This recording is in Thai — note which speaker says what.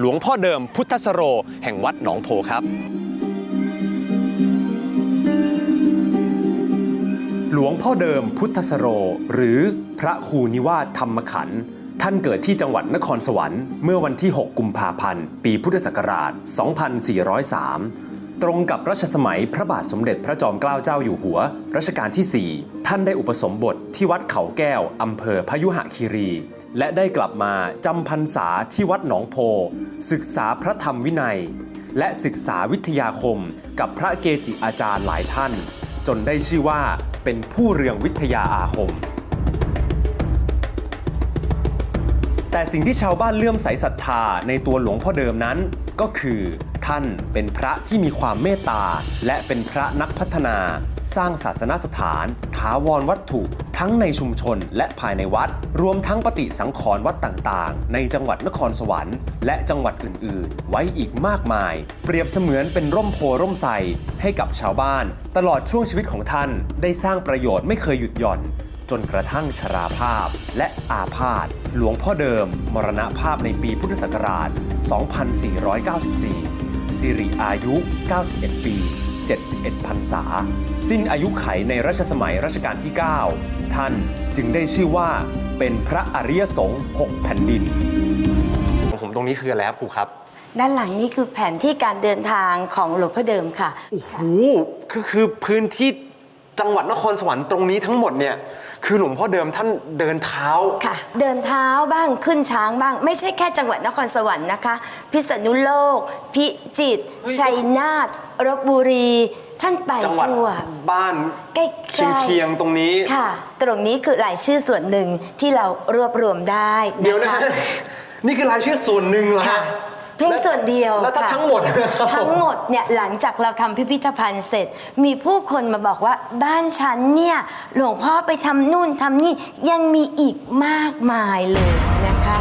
Speaker 1: หลวงพ่อเดิมพุทธสโร แห่งวัดหนองโพครับ หลวงพ่อเดิมพุทธสโร หรือพระครูนิวาสธรรมขันธ์ท่านเกิดที่จังหวัดนครสวรรค์เมื่อวันที่ 6 กุมภาพันธ์ ปีพุทธศักราช 2403 ตรงกับรัชสมัยพระบาทสมเด็จพระจอมเกล้าเจ้าอยู่หัว รัชกาลที่ 4 ท่านได้อุปสมบทที่วัดเขาแก้ว อำเภอพยุหคีรี และได้กลับมาจำพรรษาที่วัดหนองโพ ศึกษาพระธรรมวินัย และศึกษาวิทยาคมกับพระเกจิอาจารย์หลายท่าน จนได้ชื่อว่าเป็นผู้เรืองวิทยาอาคมแต่สิ่งที่ชาวบ้านเลื่อมใสศรัทธาในตัวหลวงพ่อเดิมนั้นก็คือ ท่านเป็นพระที่มีความเมตตา และเป็นพระนักพัฒนา สร้างศาสนสถาน ถาวรวัตถุ ทั้งในชุมชนและภายในวัด รวมทั้งปฏิสังขรณ์วัดต่างๆ ในจังหวัดนครสวรรค์ และจังหวัดอื่นๆ ไว้อีกมากมาย เปรียบเสมือนเป็นร่มโพร่มไทรให้กับชาวบ้าน ตลอดช่วงชีวิตของท่านได้สร้างประโยชน์ไม่เคยหยุดหย่อนจนกระทั่งชราภาพและอาพาธหลวงพ่อเดิม มรณภาพในปีพุทธศักราช 2494 สิริอายุ 91 ปี 71พรรษา สิ้นอายุไขในรัชสมัยรัชกาลที่ 9 ท่านจึงได้ชื่อว่าเป็นพระอริยสงฆ์6แผ่นดินของผมตรงนี้คืออะไรครับครูครับ
Speaker 2: ด้านหลังนี่คือแผนที่การเดินทางของหลวงพ่อเดิมค่ะ
Speaker 1: โอ้โหคือคือพื้นที่ จังหวัดนครสวรรค์ตรงนี้ทั้งหมดเนี่ยคือหลวงพ่อเดิมท่านเดินเท้า
Speaker 2: ค่ะ เดินเท้าบ้างขึ้นช้างบ้าง ไม่ใช่แค่จังหวัดนครสวรรค์นะคะ พิษณุโลก พิจิตร
Speaker 1: เฮ้ย
Speaker 2: ชัยนาทลบบุรี ท่านไป
Speaker 1: จังหวัด
Speaker 2: ทั่ว
Speaker 1: บ้าน
Speaker 2: ใกล้
Speaker 1: เคียง
Speaker 2: ๆ
Speaker 1: เคียงๆตรงนี้
Speaker 2: ค่ะ ตรงนี้คือรายชื่อส่วนหนึ่งที่เรารวบรวมได้
Speaker 1: เดี๋ยวนะ
Speaker 2: คะ
Speaker 1: นี่คือรายชื่อส่วนหนึ่งเหรอ
Speaker 2: ค่ะ
Speaker 1: ฮะ
Speaker 2: เพียงส่วนเดียว
Speaker 1: แล้วถ้า
Speaker 2: ค่ะ
Speaker 1: ทั้งหมดนะครับ
Speaker 2: ทั้งหมดเนี่ยหลังจากเราทำพิพิธภัณฑ์เสร็จ มีผู้คนมาบอกว่าบ้านฉันเนี่ยหลวงพ่อไปทำนู่นทำนี่ยังมีอีกมากมายเลยนะคะ